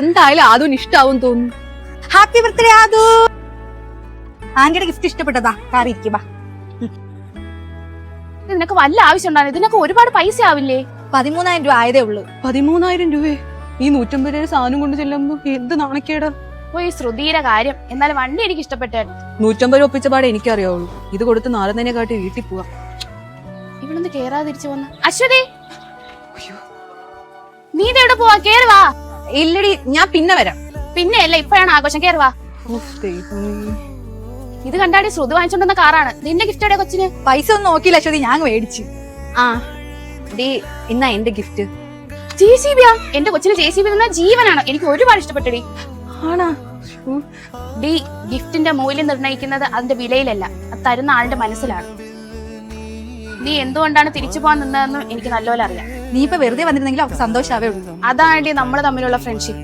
എന്തായാലും ആദുവിന് ഇഷ്ടാവും തോന്നുന്നു. Happy birthday Aadu. ആന്റിയുടെ ഗിഫ്റ്റ് ഇഷ്ടപ്പെട്ടതാ. കാറി ഇരിക്കുക നിനക്ക് വല്ല ആവശ്യം ഉണ്ടായിരുന്നു ഇതിനൊക്കെ ഒരുപാട് പൈസ ആവില്ലേ? പതിമൂന്നായിരം രൂപ ആയതേ ഉള്ളൂ. പതിമൂന്നായിരം രൂപേ? ഈ നൂറ്റമ്പത് രൂപ സാധനം കൊണ്ട് ചെല്ലുമ്പോ എന്ത് നാണക്കേടാ? ഓ ഈ ശ്രുതിയുടെ കാര്യം. എന്നാലും വണ്ടി എനിക്ക് ഇഷ്ടപ്പെട്ടായിരുന്നു നൂറ്റമ്പത് രൂപ ഒപ്പിച്ച പാടെ എനിക്കറിയാവുള്ളൂ ഇത് കൊടുത്ത് നാളെ കാട്ടി വീട്ടിൽ പോവാ. ഇവിടുന്ന് കേറാതിരിച്ചു വന്ന. അശ്വതി! നീ ഇതെവിടെ പോവാ? കേറി വാ. ഇല്ലടി ഞാൻ പിന്നെ വരാം. പിന്നെ അല്ല ഇപ്പോഴാണ് ആഘോഷം. കേറി വാ. ഉഫ്, ദൈവമേ. ഇത് കണ്ടാടി ശ്രുതി വാങ്ങിച്ചോണ്ടെന്ന കാറാണ്. നിന്റെ ഗിഫ്റ്റ് എവിടെ കൊച്ചിന്? പൈസ ഒന്നും നോക്കിയില്ല അശ്വതി ഞാൻ മേടിച്ചു. ആ. ഡീ ഇന്നാ എന്റെ ഗിഫ്റ്റ് ജെ സി ബിയാ എന്റെ കൊച്ചിന് ജെ സി ബി എന്ന ജീവനാണ്. എനിക്ക് ഒരുപാട് ഇഷ്ടപ്പെട്ടടി. ആണാ? ഡി ഗിഫ്റ്റിന്റെ മൂല്യം നിർണയിക്കുന്നത് അതിന്റെ വിലയിലല്ല. അത് തരുന്ന ആളുടെ മനസ്സിലാണ്. നീ എന്തുകൊണ്ടാണ് തിരിച്ചു പോകാൻ നിന്നതെന്ന് എനിക്ക് നല്ലപോലെ അറിയാം. നീ ഇപ്പൊ വെറുതെ വന്നിരുന്നെങ്കിൽ അവർക്ക് സന്തോഷാവേ ഉള്ളൂ. അതാണ് നമ്മൾ തമ്മിലുള്ള ഫ്രണ്ട്ഷിപ്പ്